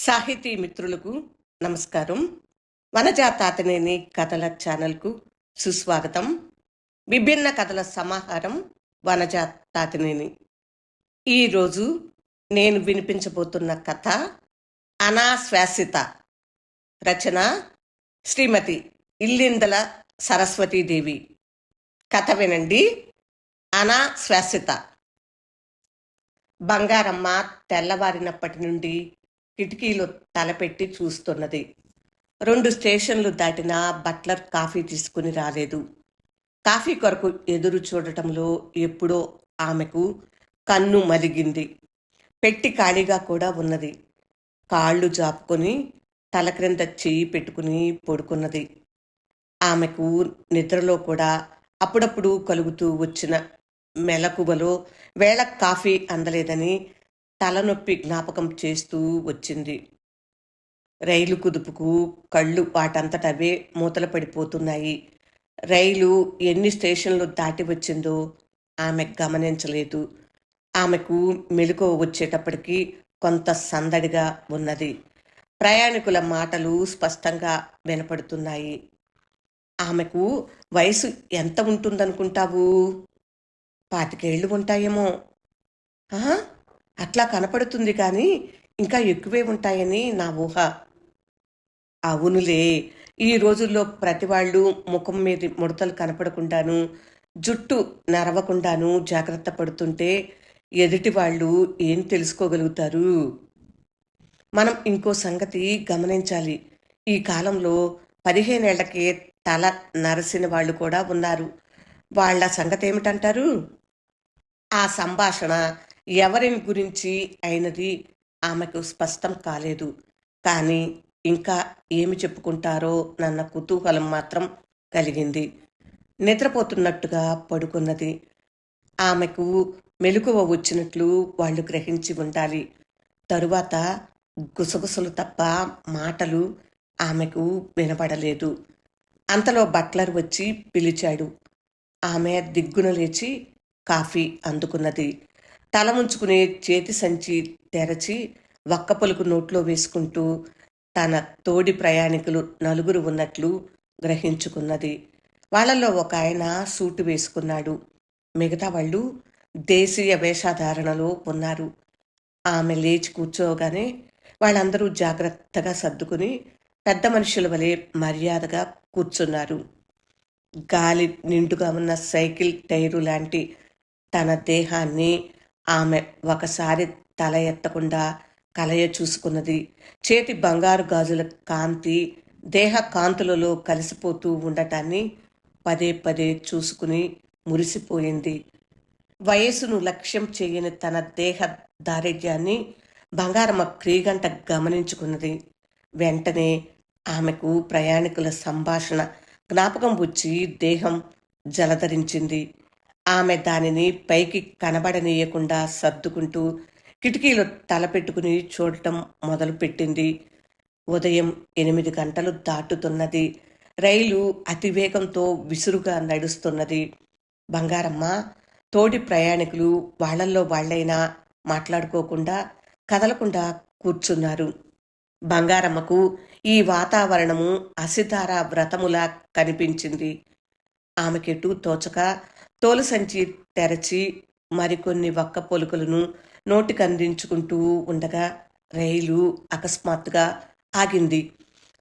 సాహితీ మిత్రులకు నమస్కారం. వనజాతాతనేని కథల ఛానల్కు సుస్వాగతం. విభిన్న కథల సమాహారం వనజాతాతనేని. ఈరోజు నేను వినిపించబోతున్న కథ అనాశ్వాసిత రచన శ్రీమతి ఇల్లిందల సరస్వతీదేవి. కథ వినండి. అనాశ్వాసిత. బంగారమ్మ తెల్లవారినప్పటి నుండి కిటికీలో తలపెట్టి చూస్తున్నది. రెండు స్టేషన్లు దాటినా బట్లర్ కాఫీ తీసుకుని రాలేదు. కాఫీ కొరకు ఎదురు చూడటంలో ఎప్పుడో ఆమెకు కన్ను మలిగింది పెట్టి ఖాళీగా కూడా ఉన్నది. కాళ్ళు జాపుకొని తల క్రింద చెయ్యి పెట్టుకుని పడుకున్నది. ఆమెకు నిద్రలో కూడా అప్పుడప్పుడు కలుగుతూ వచ్చిన మెలకువలో వేళ కాఫీ అందలేదని తలనొప్పి జ్ఞాపకం చేస్తూ వచ్చింది. రైలు కుదుపుకు కళ్ళు వాటంతటవే మూతలు పడిపోతున్నాయి. రైలు ఎన్ని స్టేషన్లు దాటి వచ్చిందో ఆమె గమనించలేదు. ఆమెకు మెలకు వచ్చేటప్పటికి కొంత సందడిగా ఉన్నది. ప్రయాణికుల మాటలు స్పష్టంగా వినపడుతున్నాయి. ఆమెకు వయసు ఎంత ఉంటుందనుకుంటావు? పాతికేళ్ళు ఉంటాయేమో. అట్లా కనపడుతుంది కానీ ఇంకా ఎక్కువే ఉంటాయని నా ఊహ. అవునులే ఈ రోజుల్లో ప్రతి వాళ్ళు ముఖం మీద ముడతలు కనపడకుండాను జుట్టు నరవకుండాను జాగ్రత్త పడుతుంటే ఎదుటి వాళ్ళు ఏం తెలుసుకోగలుగుతారు? మనం ఇంకో సంగతి గమనించాలి. ఈ కాలంలో పదిహేనేళ్ళకే తల నరసిన వాళ్ళు కూడా ఉన్నారు. వాళ్ళ సంగతి ఏమిటంటారు ఆ సంభాషణ ఎవరిని గురించి అయినది ఆమెకు స్పష్టం కాలేదు. కానీ ఇంకా ఏమి చెప్పుకుంటారో నన్న కుతూహలం మాత్రం కలిగింది. నిద్రపోతున్నట్టుగా పడుకున్నది. ఆమెకు మెలకువ వచ్చినట్లు వాళ్ళు గ్రహించి ఉండాలి. తరువాత గుసగుసలు తప్ప మాటలు ఆమెకు వినపడలేదు అంతలో బట్లర్ వచ్చి పిలిచాడు. ఆమె దిగ్గున లేచి కాఫీ అందుకున్నది. తల ముంచుకునే చేతి సంచి తెరచి వక్క పలుకు నోట్లో వేసుకుంటూ తన తోడి ప్రయాణికులు నలుగురు ఉన్నట్లు గ్రహించుకున్నది. వాళ్ళల్లో ఒక ఆయన సూటు వేసుకున్నాడు. మిగతా వాళ్ళు దేశీయ వేషధారణలో ఉన్నారు. ఆమె లేచి కూర్చోగానే వాళ్ళందరూ జాగ్రత్తగా సర్దుకుని పెద్ద మనుషుల వలె మర్యాదగా కూర్చున్నారు. గాలి నిండుగా ఉన్న సైకిల్ టైరు లాంటి తన దేహాన్ని ఆమె ఒకసారి తల ఎత్తకుండా కలయ చూసుకున్నది. చేతి బంగారు గాజుల కాంతి దేహ కాంతులలో కలిసిపోతూ ఉండటాన్ని పదే పదే చూసుకుని మురిసిపోయింది. వయస్సును లక్ష్యం చేయని తన దేహ దారిద్ర్యాన్ని బంగారమ్మ క్రీగంట గమనించుకున్నది. వెంటనే ఆమెకు ప్రయాణికుల సంభాషణ జ్ఞాపకం వచ్చి దేహం జలధరించింది. ఆమె దానిని పైకి కనబడనీయకుండా సర్దుకుంటూ కిటికీలో తలపెట్టుకుని చూడటం మొదలుపెట్టింది. ఉదయం ఎనిమిది గంటలు దాటుతున్నది. రైలు అతివేగంతో విసురుగా నడుస్తున్నది. బంగారమ్మ తోటి ప్రయాణికులు వాళ్ళల్లో వాళ్ళైనా మాట్లాడుకోకుండా కదలకుండా కూర్చున్నారు. బంగారమ్మకు ఈ వాతావరణము అసితార వ్రతములా కనిపించింది. ఆమెకెటు తోచక తోలు సంచి తెరచి మరికొన్ని వక్క పొలుకులను నోటికందించుకుంటూ ఉండగా రైలు అకస్మాత్తుగా ఆగింది.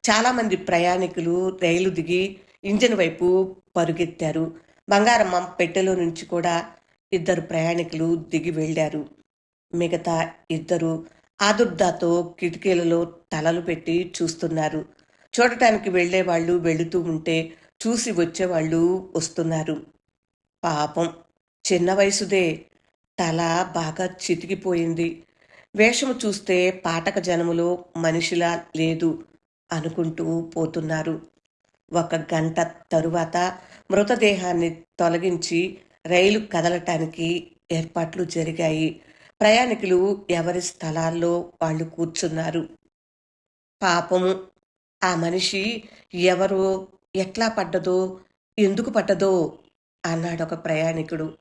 చాలామంది ప్రయాణికులు రైలు దిగి ఇంజన్ వైపు పరుగెత్తారు. బంగారమ్మ పెట్టెలో నుంచి కూడా ఇద్దరు ప్రయాణికులు దిగి వెళ్ళారు. మిగతా ఇద్దరు ఆదుర్దాతో కిటికీలలో తలలు పెట్టి చూస్తున్నారు. చూడటానికి వెళ్ళే వాళ్ళు వెళుతూ ఉంటే చూసి వచ్చేవాళ్ళు వస్తున్నారు. పాపం చిన్న వయసుదే. తల బాగా చితికిపోయింది. వేషము చూస్తే పాటక జనములో మనిషిలా లేదు అనుకుంటూ పోతున్నారు. ఒక గంట తరువాత మృతదేహాన్ని తొలగించి రైలు కదలటానికి ఏర్పాట్లు జరిగాయి. ప్రయాణికులు ఎవరి స్థలాల్లో వాళ్ళు కూర్చున్నారు. పాపము ఆ మనిషి ఎవరో ఎట్లా పడ్డదో ఎందుకు పడ్డదో అన్నాడు ఒక ప్రయాణికుడు.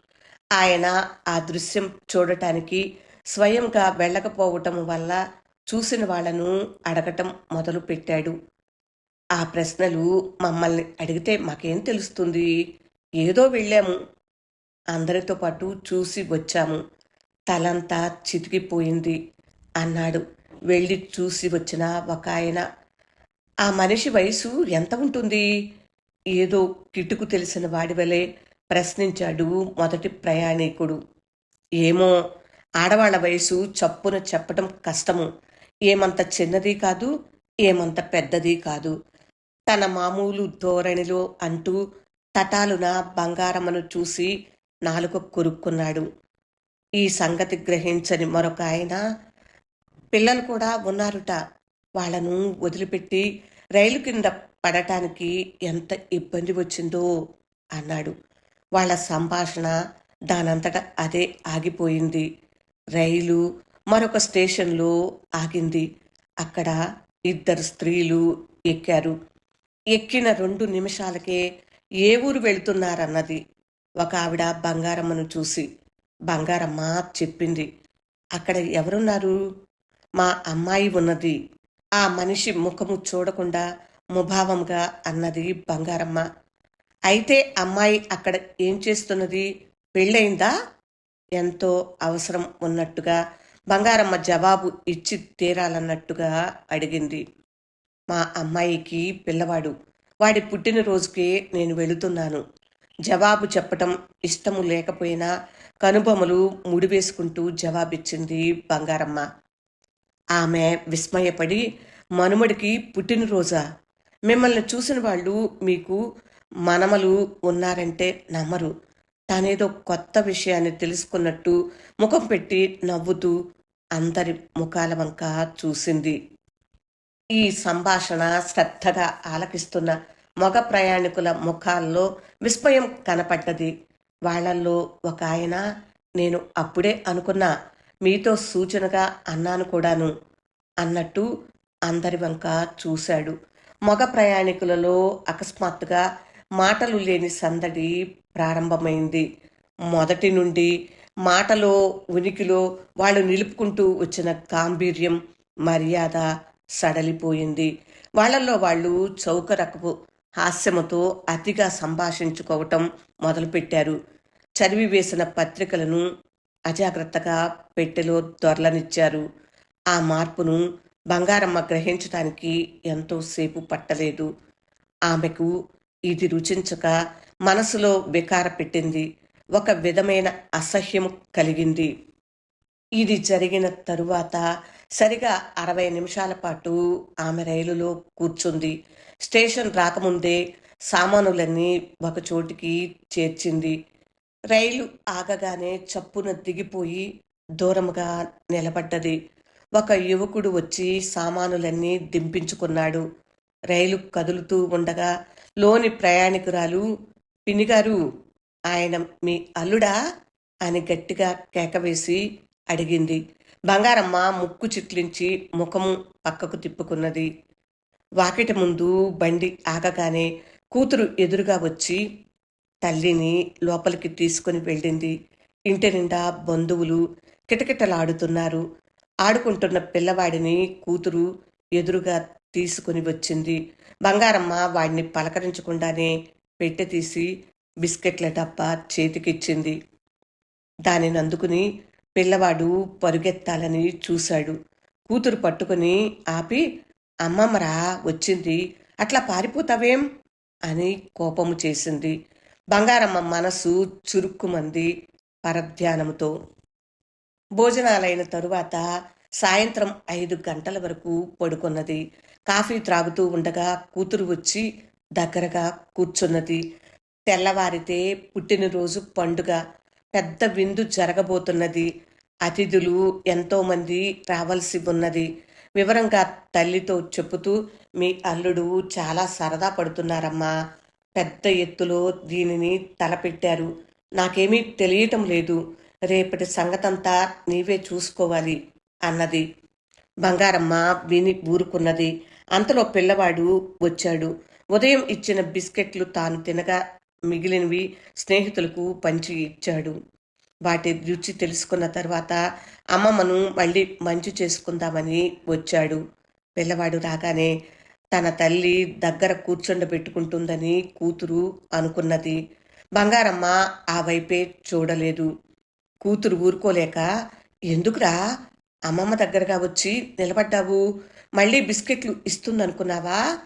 ఆయన ఆ దృశ్యం చూడటానికి స్వయంగా వెళ్ళకపోవటం వల్ల చూసిన వాళ్ళను అడగటం మొదలుపెట్టాడు ఆ ప్రశ్నలు మమ్మల్ని అడిగితే మాకేం తెలుస్తుంది? ఏదో వెళ్ళాము. అందరితో పాటు చూసి వచ్చాము. తలంతా చితికిపోయింది అన్నాడు. వెళ్ళి చూసి వచ్చిన ఒక ఆయన. ఆ మనిషి వయసు ఎంత ఉంటుంది? ఏదో కిటుకు తెలిసిన వాడి వలె ప్రశ్నించాడు మొదటి ప్రయాణికుడు. ఏమో ఆడవాళ్ళ వయసు చప్పున చెప్పటం కష్టము. ఏమంత చిన్నది కాదు ఏమంత పెద్దది కాదు. తన మామూలు ధోరణిలో అంటూ తటాలున బంగారమ్మను చూసి నాలుక కొరుక్కున్నాడు. ఈ సంగతి గ్రహించని మరొక ఆయన పిల్లలు కూడా ఉన్నారుట వాళ్ళను వదిలిపెట్టి రైలు కింద పడటానికి ఎంత ఇబ్బంది వచ్చిందో అన్నాడు. వాళ్ళ సంభాషణ దానంతట అదే ఆగిపోయింది. రైలు మరొక స్టేషన్లో ఆగింది. అక్కడ ఇద్దరు స్త్రీలు ఎక్కారు. ఎక్కిన రెండు నిమిషాలకే ఏ ఊరు వెళుతున్నారన్నది ఒక ఆవిడ బంగారమ్మను చూసి. బంగారమ్మ చెప్పింది అక్కడ ఎవరున్నారు? మా అమ్మాయి ఉన్నది. ఆ మనిషి ముఖము చూడకుండా ముభావంగా అన్నది బంగారమ్మ. అయితే అమ్మాయి అక్కడ ఏం చేస్తున్నది? పెళ్ళయిందా? ఎంతో అవసరం ఉన్నట్టుగా బంగారమ్మ జవాబు ఇచ్చి తీరాలన్నట్టుగా అడిగింది. మా అమ్మాయికి పిల్లవాడు. వాడి పుట్టినరోజుకే నేను వెళుతున్నాను. జవాబు చెప్పటం ఇష్టము లేకపోయినా కనుబొమలు ముడివేసుకుంటూ జవాబిచ్చింది బంగారమ్మ. ఆమె విస్మయపడి మనుమడికి పుట్టినరోజా? మిమ్మల్ని చూసిన వాళ్ళు మీకు మనమలు ఉన్నారంటే నమ్మరు. తానేదో కొత్త విషయాన్ని తెలుసుకున్నట్టు ముఖం పెట్టి నవ్వుతూ అందరి ముఖాల వంక చూసింది. ఈ సంభాషణ శ్రద్ధగా ఆలకిస్తున్న మగ ప్రయాణికుల ముఖాల్లో విస్మయం కనపడ్డది. వాళ్ళల్లో ఒక ఆయన నేను అప్పుడే అనుకున్నా మీతో సూచనగా అన్నాను కూడాను అన్నట్టు అందరి వంక చూశాడు. మగ ప్రయాణికులలో అకస్మాత్తుగా మాటలు లేని సందడి ప్రారంభమైంది. మొదటి నుండి మాటలో ఉనికిలో వాళ్ళు నిలుపుకుంటూ వచ్చిన గాంభీర్యం మర్యాద సడలిపోయింది. వాళ్ళల్లో వాళ్ళు చౌకరకపు హాస్యముతో అతిగా సంభాషించుకోవటం మొదలుపెట్టారు. చదివి వేసిన పత్రికలను అజాగ్రత్తగా పెట్టెలో దొరలనిచ్చారు. ఆ మార్పును బంగారమ్మ గ్రహించడానికి ఎంతోసేపు పట్టలేదు. ఆమెకు ఇది రుచించక మనసులో వికార పెట్టింది. ఒక విధమైన అసహ్యం కలిగింది. ఇది జరిగిన తరువాత సరిగా అరవై నిమిషాల పాటు ఆమె రైలులో కూర్చుంది. స్టేషన్ రాకముందే సామానులన్నీ ఒక చోటికి చేర్చింది. రైలు ఆగగానే చప్పున దిగిపోయి దూరముగా నిలబడ్డది. ఒక యువకుడు వచ్చి సామానులన్నీ దింపించుకున్నాడు. రైలు కదులుతూ ఉండగా లోని ప్రయాణికురాలు పినిగారు ఆయన మీ అల్లుడా? అని గట్టిగా కేకవేసి అడిగింది. బంగారమ్మ ముక్కు చిట్లించి ముఖము పక్కకు తిప్పుకున్నది. వాకిట ముందు బండి ఆగగానే కూతురు ఎదురుగా వచ్చి తల్లిని లోపలికి తీసుకుని వెళ్ళింది. ఇంటి నిండా బంధువులు కిటకిటలాడుతున్నారు. ఆడుకుంటున్న పిల్లవాడిని కూతురు ఎదురుగా తీసుకుని వచ్చింది. బంగారమ్మ వాడిని పలకరించకుండానే పెట్టె తీసి బిస్కెట్ల డబ్బా చేతికిచ్చింది. దానిని అందుకుని పిల్లవాడు పరుగెత్తాలని చూశాడు. కూతురు పట్టుకుని ఆపి అమ్మమ్మరా వచ్చింది. అట్లా పారిపోతావేం? అని కోపము చేసింది. బంగారమ్మ మనసు చురుక్కుమంది పరధ్యానముతో. భోజనాలైన తరువాత సాయంత్రం ఐదు గంటల వరకు పడుకున్నది. కాఫీ త్రాగుతూ ఉండగా కూతురు వచ్చి దగ్గరగా కూర్చున్నది. తెల్లవారితే పుట్టినరోజు పండుగ. పెద్ద విందు జరగబోతున్నది. అతిథులు ఎంతోమంది రావాల్సి ఉన్నది. వివరంగా తల్లితో చెబుతూ మీ అల్లుడు చాలా సరదా పడుతున్నారమ్మా. పెద్ద ఎత్తులో దీనిని తలపెట్టారు. నాకేమీ తెలియటం లేదు. రేపటి సంగతంతా నీవే చూసుకోవాలి అన్నది. బంగారమ్మ విని ఊరుకున్నది. అంతలో పిల్లవాడు వచ్చాడు. ఉదయం ఇచ్చిన బిస్కెట్లు తాను తినగా మిగిలినవి స్నేహితులకు పంచి ఇచ్చాడు. వాటి రుచి తెలుసుకున్న తర్వాత అమ్మమ్మను మళ్ళీ మంచు చేసుకుందామని వచ్చాడు. పిల్లవాడు రాగానే తన తల్లి దగ్గర కూర్చుండబెట్టుకుంటుందని కూతురు అనుకున్నది. బంగారమ్మ ఆ వైపే చూడలేదు. కూతురు ఊరుకోలేక ఎందుకురా? అమ్మమ్మ దగ్గరగా వచ్చి నిలబడ్డావు? మళ్ళీ బిస్కెట్లు ఇస్తుందనుకున్నావా?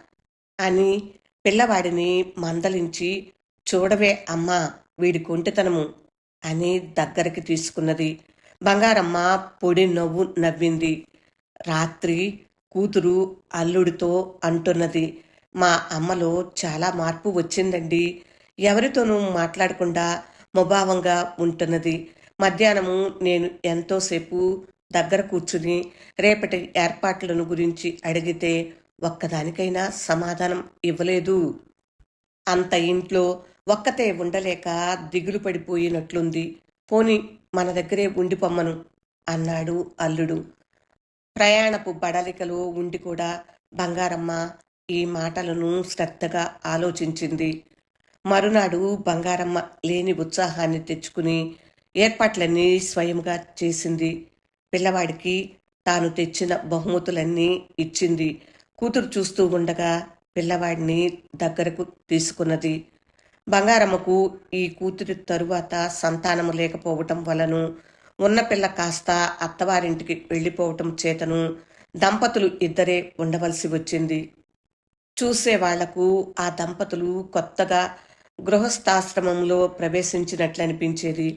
అని పిల్లవాడిని మందలించి చూడవే అమ్మా వీడి కొంటితనము అని దగ్గరికి తీసుకున్నది. బంగారమ్మ పొడి నవ్వు నవ్వింది. రాత్రి కూతురు అల్లుడితో అంటున్నది. మా అమ్మలో చాలా మార్పు వచ్చిందండి. ఎవరితోనూ మాట్లాడకుండా ముభావంగా ఉంటున్నది. మధ్యాహ్నము నేను ఎంతోసేపు దగ్గర కూర్చుని రేపటి ఏర్పాట్లను గురించి అడిగితే ఒక్కదానికైనా సమాధానం ఇవ్వలేదు. అంత ఇంట్లో ఒక్కతే ఉండలేక దిగులు పడిపోయినట్లుంది. పోని మన దగ్గరే ఉండిపొమ్మను అన్నాడు అల్లుడు. ప్రయాణపు బడలికలో ఉండి కూడా బంగారమ్మ ఈ మాటలను శ్రద్ధగా ఆలోచించింది. మరునాడు బంగారమ్మ లేని ఉత్సాహాన్ని తెచ్చుకుని ఏర్పాట్లన్నీ స్వయంగా చేసింది. పిల్లవాడికి తాను తెచ్చిన బహుమతులన్నీ ఇచ్చింది. కూతురు చూస్తూ ఉండగా పిల్లవాడిని దగ్గరకు తీసుకున్నది. బంగారమ్మకు ఈ కూతురి తరువాత సంతానము లేకపోవటం వలను ఉన్న పిల్ల కాస్త అత్తవారింటికి వెళ్ళిపోవటం చేతను దంపతులు ఇద్దరే ఉండవలసి వచ్చింది. చూసే వాళ్ళకు ఆ దంపతులు కొత్తగా గృహస్థాశ్రమంలో ప్రవేశించినట్లు అనిపించేది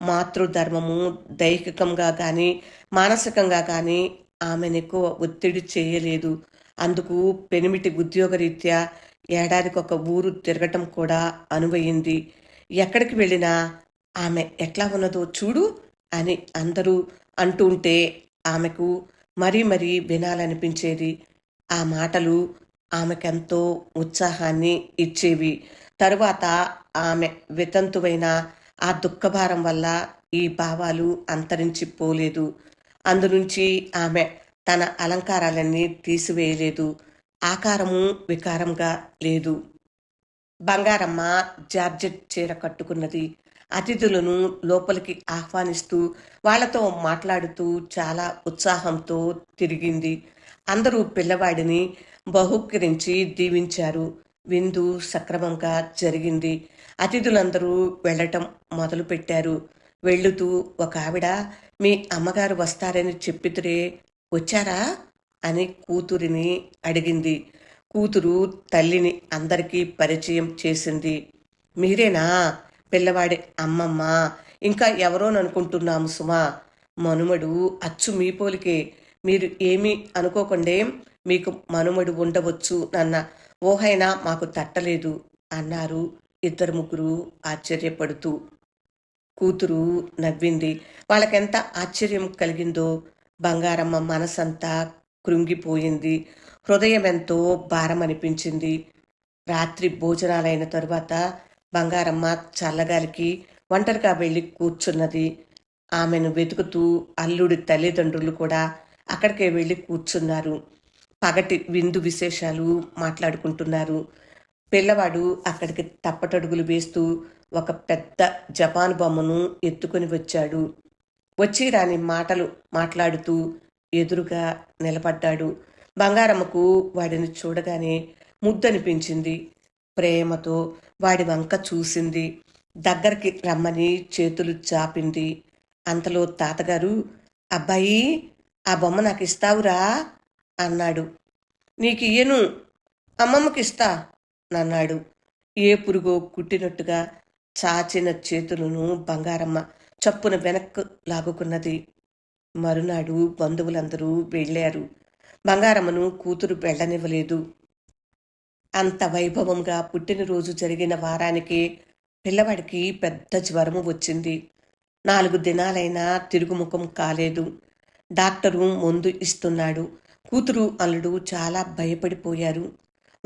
మాతృధర్మము దైహికంగా కానీ మానసికంగా కానీ ఆమెను ఎక్కువ ఒత్తిడి చేయలేదు. అందుకు పెనిమిటి ఉద్యోగరీత్యా ఏడాదికి ఒక ఊరు తిరగటం కూడా అనువయింది ఎక్కడికి వెళ్ళినా ఆమె ఎట్లా ఉన్నదో చూడు అని అందరూ అంటుంటే ఆమెకు మరీ మరీ వినాలనిపించేది. ఆ మాటలు ఆమెకెంతో ఉత్సాహాన్ని ఇచ్చేవి. తరువాత ఆమె వితంతువైన ఆ దుఃఖభారం వల్ల ఈ భావాలు అంతరించిపోలేదు. అందునుంచి ఆమె తన అలంకారాలన్నీ తీసివేయలేదు. ఆకారము వికారంగా లేదు. బంగారమ్మ జార్జెట్ చీర కట్టుకున్నది. అతిథులను లోపలికి ఆహ్వానిస్తూ వాళ్ళతో మాట్లాడుతూ చాలా ఉత్సాహంతో తిరిగింది. అందరూ పిల్లవాడిని బహుకరించి దీవించారు. విందు సక్రమంగా జరిగింది. అతిథులందరూ వెళ్ళటం మొదలుపెట్టారు. వెళ్ళుతూ ఒక ఆవిడ మీ అమ్మగారు వస్తారని చెప్పితురే వచ్చారా? అని కూతురిని అడిగింది. కూతురు తల్లిని అందరికీ పరిచయం చేసింది. మీరేనా? పిల్లవాడి అమ్మమ్మ. ఇంకా ఎవరోననుకుంటున్నాము సుమా? మనుమడు అచ్చు మీ పోలికే. మీరు ఏమీ అనుకోకుండే మీకు మనుమడు ఉండవచ్చు అన్న ఓహైనా మాకు తట్టలేదు అన్నారు. ఇద్దరు ముగ్గురు ఆశ్చర్యపడుతూ కూతురు నవ్వింది. వాళ్ళకెంత ఆశ్చర్యం కలిగిందో బంగారమ్మ మనసంతా కృంగిపోయింది. హృదయం ఎంతో భారం అనిపించింది రాత్రి భోజనాలైన తరువాత బంగారమ్మ చల్లగాలికి ఒంటరిగా వెళ్ళి కూర్చున్నది. ఆమెను వెతుకుతూ అల్లుడి తల్లిదండ్రులు కూడా అక్కడికే వెళ్ళి కూర్చున్నారు. పగటి విందు విశేషాలు మాట్లాడుకుంటున్నారు. పిల్లవాడు అక్కడికి తప్పటడుగులు వేస్తూ ఒక పెద్ద జపాన్ బొమ్మను ఎత్తుకొని వచ్చాడు. వచ్చి రాని మాటలు మాట్లాడుతూ ఎదురుగా నిలబడ్డాడు. బంగారమ్మకు వాడిని చూడగానే ముద్దనిపించింది. ప్రేమతో వాడి వంక చూసింది. దగ్గరికి రమ్మని చేతులు చాపింది. అంతలో తాతగారు అబ్బాయి ఆ బొమ్మ నాకు ఇస్తావురా అన్నాడు. నీకు ఇయ్యను అమ్మమ్మకిస్తా నన్నాడు. ఏ పురుగో కుట్టినట్టుగా చాచిన చేతులను బంగారమ్మ చప్పున వెనక్కు లాగుకున్నది. మరునాడు బంధువులందరూ వెళ్ళారు. బంగారమ్మను కూతురు వెళ్ళనివ్వలేదు. అంత వైభవంగా పుట్టినరోజు జరిగిన వారానికి పిల్లవాడికి పెద్ద జ్వరము వచ్చింది. నాలుగు దినాలైనా తిరుగుముఖం కాలేదు. డాక్టరు మందు ఇస్తున్నాడు. కూతురు అల్లుడు చాలా భయపడిపోయారు.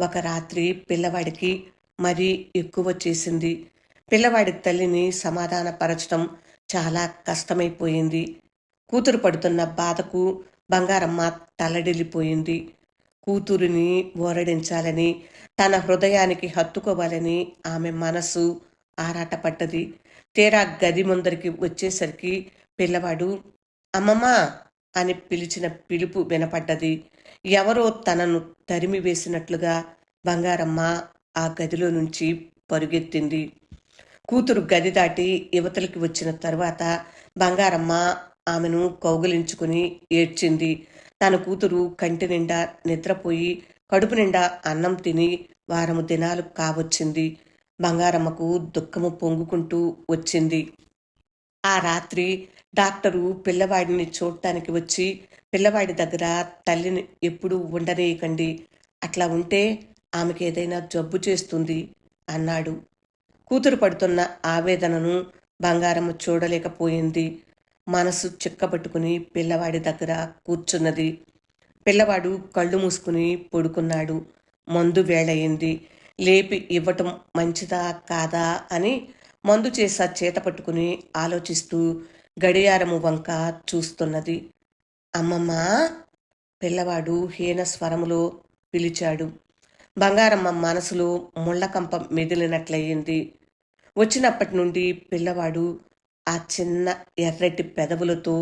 ఒక రాత్రి పిల్లవాడికి మరీ ఎక్కువ చేసింది. పిల్లవాడి తల్లిని సమాధానపరచడం చాలా కష్టమైపోయింది. కూతురు పడుతున్న బాధకు బంగారమ్మ తలడిల్లిపోయింది. కూతురిని ఓరడించాలని తన హృదయానికి హత్తుకోవాలని ఆమె మనసు ఆరాటపడ్డది. తీరా గది ముందరికి వచ్చేసరికి పిల్లవాడు అమ్మమ్మ అని పిలిచిన పిలుపు వినపడ్డది. ఎవరో తనను తరిమి వేసినట్లుగా బంగారమ్మ ఆ గదిలో నుంచి పరుగెత్తింది. కూతురు గది దాటి యువతలకి వచ్చిన తరువాత బంగారమ్మ ఆమెను కౌగిలించుకుని ఏడ్చింది. తన కూతురు కంటి నిండా నిద్రపోయి కడుపు నిండా అన్నం తిని వారము దినాలు కావచ్చింది. బంగారమ్మకు దుఃఖము పొంగుకుంటూ వచ్చింది. ఆ రాత్రి డాక్టరు పిల్లవాడిని చూడటానికి వచ్చి పిల్లవాడి దగ్గర తల్లిని ఎప్పుడూ ఉండనీయకండి. అట్లా ఉంటే ఆమెకి ఏదైనా జబ్బు చేస్తుంది అన్నాడు. కూతురు పడుతున్న ఆవేదనను బంగారము చూడలేకపోయింది. మనసు చిక్కబట్టుకుని పిల్లవాడి దగ్గర కూర్చున్నది. పిల్లవాడు కళ్ళు మూసుకుని పడుకున్నాడు. మందు వేళయింది లేపి ఇవ్వటం మంచిదా కాదా అని మందు చేసా చేత పట్టుకుని ఆలోచిస్తూ గడియారము వంక చూస్తున్నది. అమ్మమ్మ! పిల్లవాడు హీన స్వరములో పిలిచాడు. బంగారమ్మ మనసులో ముళ్ళకంప మెదిలినట్లయింది వచ్చినప్పటి నుండి పిల్లవాడు ఆ చిన్న ఎర్రటి పెదవులతో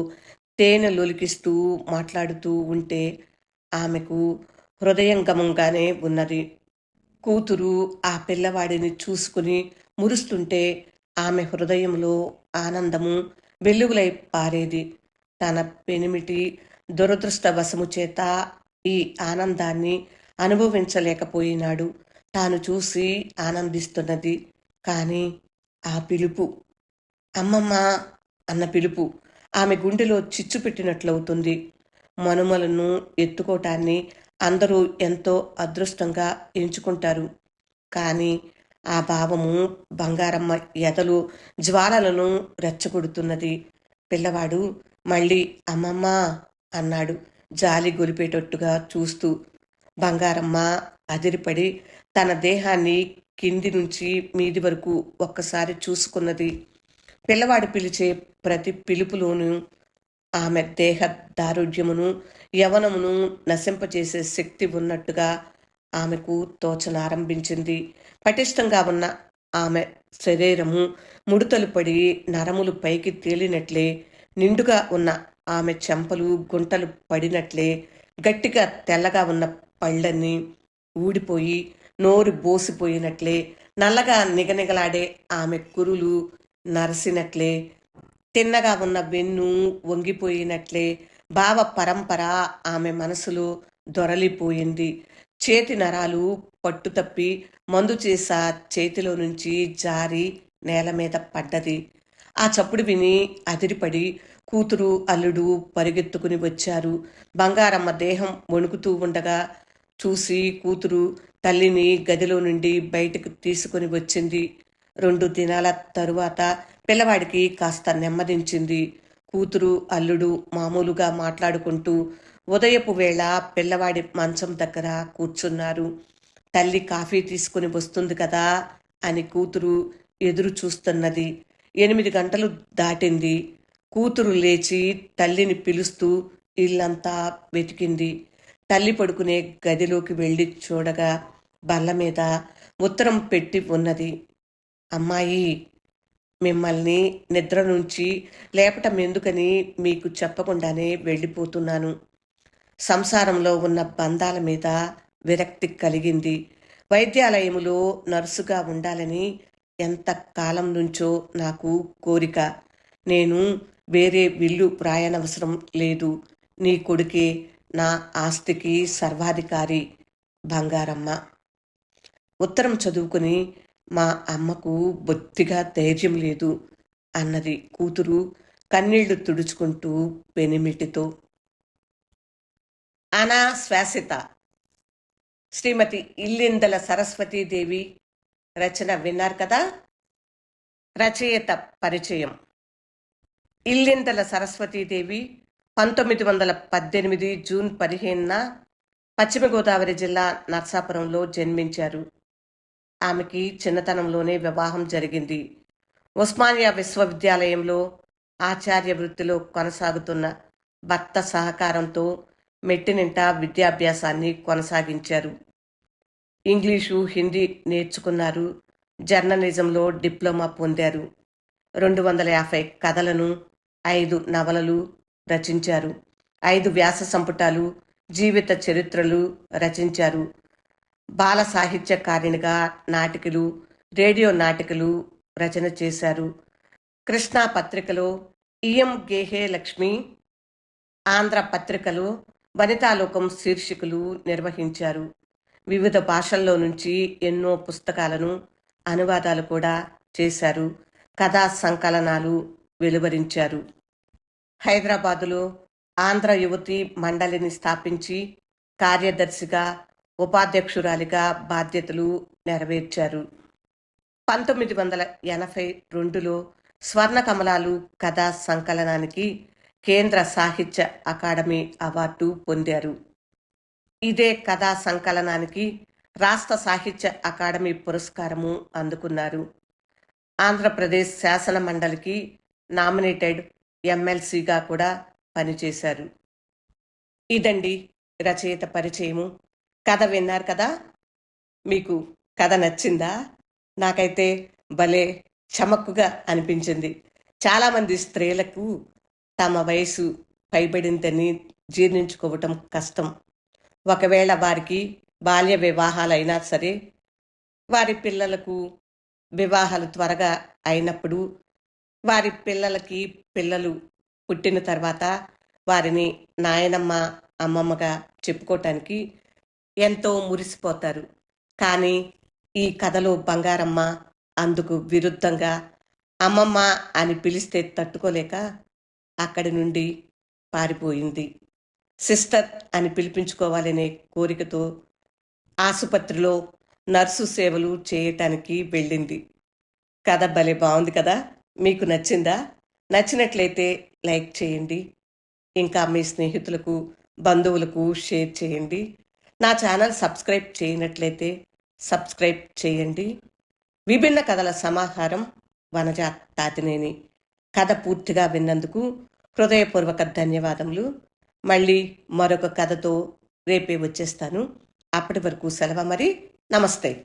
తేనె లొలికిస్తూ మాట్లాడుతూ ఉంటే ఆమెకు హృదయంగమంగానే ఉన్నది. కూతురు ఆ పిల్లవాడిని చూసుకుని మురుస్తుంటే ఆమె హృదయంలో ఆనందము వెలుగులై పారేది. తన పెనిమిటి దురదృష్టవశము చేత ఈ ఆనందాన్ని అనుభవించలేకపోయినాడు. తాను చూసి ఆనందిస్తున్నది. కానీ ఆ పిలుపు అమ్మమ్మ అన్న పిలుపు ఆమె గుండెలో చిచ్చు పెట్టినట్లవుతుంది. మనుమలను ఎత్తుకోటాన్ని అందరూ ఎంతో అదృష్టంగా ఎంచుకుంటారు. కానీ ఆ భావము బంగారమ్మ ఎదలు జ్వాలలను రెచ్చగొడుతున్నది. పిల్లవాడు మళ్ళీ అమ్మమ్మ అన్నాడు జాలి గొలిపేటట్టుగా చూస్తూ. బంగారమ్మ అదిరిపడి తన దేహాన్ని కింది నుంచి మీది వరకు ఒక్కసారి చూసుకున్నది. పిల్లవాడు పిలిచే ప్రతి పిలుపులోనూ ఆమె దేహ దారుఢ్యమును యవనమును నశింపచేసే శక్తి ఉన్నట్టుగా ఆమెకు తోచనారంభించింది పటిష్టంగా ఉన్న ఆమె శరీరము ముడతలు పడి నరములు పైకి తేలినట్లే నిండుగా ఉన్న ఆమె చెంపలు గుంటలు పడినట్లే గట్టిగా తెల్లగా ఉన్న పళ్ళన్నీ ఊడిపోయి నోరు బోసిపోయినట్లే నల్లగా నిగనిగలాడే ఆమె కురులు నరసినట్లే తిన్నగా ఉన్న వెన్ను వంగిపోయినట్లే భావ పరంపర ఆమె మనసులో దొరలిపోయింది. చేతి నరాలు పట్టు తప్పి మందు చేసా చేతిలో నుంచి జారి నేల మీద పడ్డది. ఆ చప్పుడు విని అదిరిపడి కూతురు అల్లుడు పరిగెత్తుకుని వచ్చారు. బంగారమ్మ దేహం వణుకుతూ ఉండగా చూసి కూతురు తల్లిని గదిలో నుండి బయటకు తీసుకుని వచ్చింది. రెండు దినాల తరువాత పిల్లవాడికి కాస్త నెమ్మదించింది. కూతురు అల్లుడు మామూలుగా మాట్లాడుకుంటూ ఉదయపు వేళ పిల్లవాడి మంచం దగ్గర కూర్చున్నారు. తల్లి కాఫీ తీసుకుని వస్తుంది కదా అని కూతురు ఎదురు చూస్తున్నది. ఎనిమిది గంటలు దాటింది. కూతురు లేచి తల్లిని పిలుస్తూ ఇల్లంతా వెతికింది. తల్లి పడుకునే గదిలోకి వెళ్ళి చూడగా బల్ల మీద ఉత్తరం పెట్టి ఉన్నది. అమ్మాయి మిమ్మల్ని నిద్ర నుంచి లేపటం ఎందుకని మీకు చెప్పకుండానే వెళ్ళిపోతున్నాను. సంసారంలో ఉన్న బంధాల మీద విరక్తి కలిగింది. వైద్యాలయములో నర్సుగా ఉండాలని ఎంత కాలం నుంచో నాకు కోరిక. నేను వేరే విల్లు ప్రాయనవసరం లేదు. నీ కొడుకే నా ఆస్తికి సర్వాధికారి. బంగారమ్మ. ఉత్తరం చదువుకుని మా అమ్మకు బొత్తిగా ధైర్యం లేదు అన్నది కూతురు కన్నీళ్ళు తుడుచుకుంటూ పెనిమిటితో అనా శ్వాసిత శ్రీమతి ఇల్లిందల సరస్వతీదేవి రచన విన్నారు కదా? రచయిత పరిచయం. ఇల్లిందల సరస్వతీదేవి పంతొమ్మిది వందల పద్దెనిమిది జూన్ పదిహేనున పశ్చిమ గోదావరి జిల్లా నర్సాపురంలో జన్మించారు. ఆమెకి చిన్నతనంలోనే వివాహం జరిగింది. ఉస్మానియా విశ్వవిద్యాలయంలో ఆచార్య వృత్తిలో కొనసాగుతున్న భర్త సహకారంతో మెట్టినింట విద్యాభ్యాసాన్ని కొనసాగించారు. ఇంగ్లీషు హిందీ నేర్చుకున్నారు. జర్నలిజంలో డిప్లొమా పొందారు. రెండు వందల యాభై కథలను ఐదు నవలలు రచించారు. ఐదు వ్యాస సంపుటాలు జీవిత చరిత్రలు రచించారు. బాల సాహిత్యకారిణిగా నాటికలు రేడియో నాటికలు రచన చేశారు. కృష్ణా పత్రికలో ఈఎం గేహే లక్ష్మి ఆంధ్ర పత్రికలో వనితాలోకం శీర్షికలు నిర్వహించారు. వివిధ భాషల్లో నుంచి ఎన్నో పుస్తకాలను అనువాదాలు కూడా చేశారు. కథా సంకలనాలు వెలువరించారు. హైదరాబాదులో ఆంధ్ర యువతి మండలిని స్థాపించి కార్యదర్శిగా ఉపాధ్యక్షురాలిగా బాధ్యతలు నెరవేర్చారు. పంతొమ్మిది వందల ఎనభై రెండులో స్వర్ణ కమలాలు కథా సంకలనానికి కేంద్ర సాహిత్య అకాడమీ అవార్డు పొందారు. ఇదే కథా సంకలనానికి రాష్ట్ర సాహిత్య అకాడమీ పురస్కారము అందుకున్నారు. ఆంధ్రప్రదేశ్ శాసన మండలికి నామినేటెడ్ ఎమ్మెల్సీగా కూడా పనిచేశారు. ఇదండి రచయిత పరిచయము. కథ విన్నారు కదా? మీకు కథ నచ్చిందా? నాకైతే భలే చమక్కుగా అనిపించింది. చాలామంది స్త్రీలకు తమ వయసు పైబడిందని జీర్ణించుకోవటం కష్టం. ఒకవేళ వారికి బాల్య వివాహాలైనా సరే వారి పిల్లలకు వివాహాలు త్వరగా అయినప్పుడు వారి పిల్లలకి పిల్లలు పుట్టిన తర్వాత వారిని నాయనమ్మ అమ్మమ్మగా చెప్పుకోవటానికి ఎంతో మురిసిపోతారు. కానీ ఈ కథలో బంగారమ్మ అందుకు విరుద్ధంగా అమ్మమ్మ అని పిలిస్తే తట్టుకోలేక అక్కడి నుండి పారిపోయింది. సిస్టర్ అని పిలిపించుకోవాలనే కోరికతో ఆసుపత్రిలో నర్సు సేవలు చేయటానికి వెళ్ళింది. కథ భలే బాగుంది కదా? మీకు నచ్చిందా? నచ్చినట్లయితే లైక్ చేయండి. ఇంకా మీ స్నేహితులకు బంధువులకు షేర్ చేయండి. నా ఛానల్ సబ్స్క్రైబ్ చేయనట్లయితే సబ్స్క్రైబ్ చేయండి. విభిన్న కథల సమాహారం వనజ తాతినేని కథ పూర్తిగా విన్నందుకు హృదయపూర్వక ధన్యవాదములు. మళ్ళీ మరొక కథతో రేపే వచ్చేస్తాను. అప్పటి వరకు సెలవు మరి. నమస్తే.